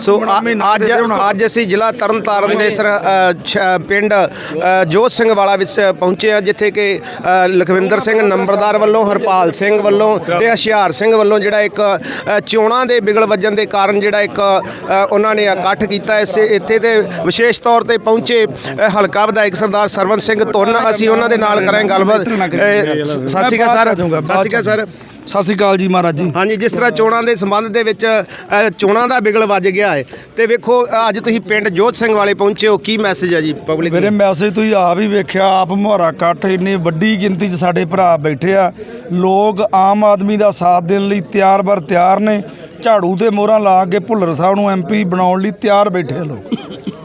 ਸੋ ਅੱਜ ਅੱਜ ਅਸੀਂ ਜ਼ਿਲ੍ਹਾ ਤਰਨਤਾਰਨ ਦੇ ਸਰ ਪਿੰਡ ਜੋਤ ਸਿੰਘ ਵਾਲਾ ਵਿੱਚ ਪਹੁੰਚੇ ਆ ਜਿੱਥੇ ਕਿ ਲਖਵਿੰਦਰ ਸਿੰਘ ਨੰਬਰਦਾਰ ਵੱਲੋਂ ਹਰਪਾਲ ਸਿੰਘ ਵੱਲੋਂ ਤੇ ਹੁਸ਼ਿਆਰ ਸਿੰਘ ਵੱਲੋਂ ਜਿਹੜਾ ਇੱਕ ਚੋਣਾਂ ਦੇ ਬਿਗਲ ਵੱਜਣ ਦੇ ਕਾਰਨ ਜਿਹੜਾ ਇੱਕ ਉਹਨਾਂ ਨੇ ਇਕੱਠ ਕੀਤਾ ਇਸ ਇੱਥੇ ਤੇ ਵਿਸ਼ੇਸ਼ ਤੌਰ ਤੇ ਪਹੁੰਚੇ ਹਲਕਾ ਵਿਧਾਇਕ ਸਰਦਾਰ ਸਰਵਨ ਸਿੰਘ ਤੁੰਨ ਅਸੀਂ ਉਹਨਾਂ ਦੇ ਨਾਲ ਕਰਾਂਗੇ ਗੱਲਬਾਤ। ਸਤਿ ਸ਼੍ਰੀ ਅਕਾਲ ਸਰ। ਸਤਿ ਸ਼੍ਰੀ ਅਕਾਲ ਸਰ। ਸਤਿ ਸ੍ਰੀ ਅਕਾਲ ਜੀ ਮਹਾਰਾਜ ਜੀ। ਹਾਂਜੀ ਜਿਸ ਤਰ੍ਹਾਂ ਚੋਣਾਂ ਦੇ ਸੰਬੰਧ ਦੇ ਵਿੱਚ ਅ, ਚੋਣਾਂ ਦਾ ਬਿਗਲ ਵੱਜ ਗਿਆ ਹੈ। ਤੇ ਵੇਖੋ ਅੱਜ ਤੁਸੀਂ ਪਿੰਡ ਜੋਤ ਸਿੰਘ ਵਾਲੇ ਪਹੁੰਚੇ ਹੋ ਕੀ ਮੈਸੇਜ ਹੈ ਜੀ ਪਬਲਿਕ ਮੇਰੇ ਮੈਸੇਜ ਤੁਸੀਂ ਆਪ ਹੀ ਵੇਖਿਆ ਆਪ ਮੁਹਾਰਾ ਇਕੱਠ ਇੰਨੀ ਵੱਡੀ ਗਿਣਤੀ 'ਚ ਸਾਡੇ ਭਰਾ ਬੈਠੇ ਆ। ਲੋਕ ਆਮ ਆਦਮੀ ਦਾ ਸਾਥ ਦੇਣ ਲਈ ਤਿਆਰ ਬਰ ਤਿਆਰ ਨੇ। ਝਾੜੂ ਤੇ ਮੋਹਰਾਂ ਲਾ ਕੇ ਭੁੱਲਰ ਸਾਹਿਬ ਨੂੰ ਐਮਪੀ ਬਣਾਉਣ ਲਈ ਤਿਆਰ ਬੈਠੇ ਲੋਕ।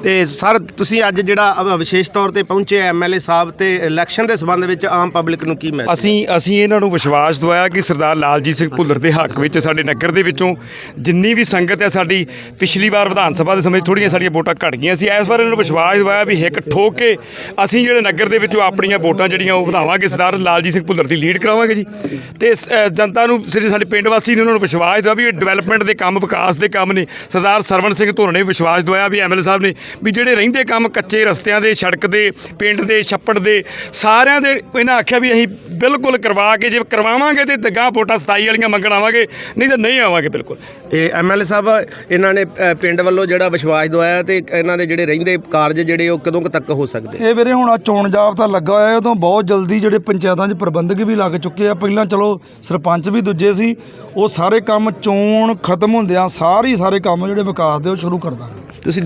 ਤੇ ਸਰ ਤੁਸੀਂ ਅੱਜ ਜਿਹੜਾ ਵਿਸ਼ੇਸ਼ ਤੌਰ ਤੇ ਪਹੁੰਚੇ ਐਮਐਲਏ ਸਾਹਿਬ ਤੇ ਇਲੈਕਸ਼ਨ ਦੇ ਸੰਬੰਧ ਵਿੱਚ ਆਮ ਪਬਲਿਕ ਨੂੰ ਕੀ ਮੈਸੇਜ ਅਸੀਂ ਅਸੀਂ ਇਹਨਾਂ ਨੂੰ ਵਿਸ਼ਵਾਸ ਦਵਾਇਆ ਕਿ ਸਰਦਾਰ ਲਾਲਜੀਤ ਸਿੰਘ ਭੁੱਲਰ ਦੇ ਹੱਕ ਵਿੱਚ ਸਾਡੇ ਨਗਰ ਦੇ ਵਿੱਚੋਂ ਜਿੰਨੀ ਵੀ ਸੰਗਤ ਹੈ ਸਾਡੀ ਪਿਛਲੀ ਵਾਰ ਵਿਧਾਨ ਸਭਾ ਦੇ ਸਮੇਂ ਥੋੜੀਆਂ ਸਾਡੀਆਂ ਵੋਟਾਂ ਘਟ ਗਈਆਂ ਸੀ। ਇਸ ਵਾਰ ਇਹਨਾਂ ਨੂੰ ਵਿਸ਼ਵਾਸ ਦਵਾਇਆ ਵੀ ਹਿੱਕ ਠੋਕ ਕੇ ਅਸੀਂ ਜਿਹੜੇ ਨਗਰ ਦੇ ਵਿੱਚੋਂ ਆਪਣੀਆਂ ਵੋਟਾਂ ਜਿਹੜੀਆਂ ਉਹ ਵਧਾਵਾਂਗੇ। ਸਰਦਾਰ ਲਾਲਜੀਤ ਸਿੰਘ ਭੁੱਲਰ ਦੀ ਲੀਡ ਕਰਾਵਾਂਗੇ ਜੀ। ਤੇ ਜਨਤਾ ਨੂੰ ਸਿਰ ਸਾਡੇ ਪਿੰਡ ਵਾਸੀ ਨੇ ਉਹਨਾਂ ਨੂੰ ਵਿਸ਼ਵਾਸ ਦਵਾਇਆ ਵੀ ਇਹ ਡਿਵੈਲਪਮੈਂਟ ਦੇ ਕੰਮ ਵਿਕਾਸ ਦੇ ਕੰਮ ਨੇ। ਸਰਦਾਰ ਸਰਵਣ ਸਿੰਘ ਧੋਰਨ ਨੇ ਵਿਸ਼ਵਾਸ ਦਵਾਇਆ ਵੀ ਐਮਐਲਏ ਸਾਹਿਬ ਨੇ ਵੀ ਜਿਹੜੇ ਰਹਿੰਦੇ ਕੰਮ ਕੱਚੇ ਰਸਤਿਆਂ ਦੇ ਸੜਕ ਦੇ ਪਿੰਡ ਦੇ ਛੱਪੜ ਦੇ ਸਾਰਿਆਂ ਦੇ ਇਹਨਾਂ ਆਖਿਆ ਵੀ ਅਸੀਂ ਬਿਲਕੁਲ ਕਰਵਾ ਕੇ ਜੇ ਕਰਵਾਵਾਂਗੇ ਤੇ ਦਗਾ ਵੋਟਾਂ 27 ਵਾਲੀਆਂ ਮੰਗਣ ਆਵਾਂਗੇ ਨਹੀਂ ਤਾਂ ਨਹੀਂ ਆਵਾਂਗੇ ਬਿਲਕੁਲ। ਇਹ ਐਮਐਲਏ ਸਾਹਿਬ ਇਹਨਾਂ ਨੇ ਪਿੰਡ ਵੱਲੋਂ ਜਿਹੜਾ ਵਿਸ਼ਵਾਸ ਦਵਾਇਆ ਤੇ ਇਹਨਾਂ ਦੇ ਜਿਹੜੇ ਰਹਿੰਦੇ ਕਾਰਜ ਜਿਹੜੇ ਉਹ ਕਦੋਂ ਕੁ ਤੱਕ ਹੋ ਸਕਦੇ? ਇਹ ਵੀਰੇ ਹੁਣ ਚੋਣ ਜਾਬਤਾ ਲੱਗਾ ਹੋਇਆ ਤੋਂ ਬਹੁਤ ਜਲਦੀ ਜਿਹੜੇ ਪੰਚਾਇਤਾਂ 'ਚ ਪ੍ਰਬੰਧਕ ਵੀ ਲੱਗ ਚੁੱਕੇ ਆ। ਪਹਿਲਾਂ ਚਲੋ ਸਰਪੰਚ ਵੀ ਦੂਜੇ ਸੀ ਉਹ ਸਾਰੇ ਕੰਮ ਚੋਣ ਖਤਮ ਹੁੰਦਿਆਂ ਸਾਰੇ ਹੀ ਸਾਰੇ ਕੰਮ ਜਿਹੜੇ ਵਿਕਾਸ ਦੇ ਉਹ ਸ਼ੁਰੂ ਕਰ ਦਾਂਗੇ। ਤੁਸੀਂ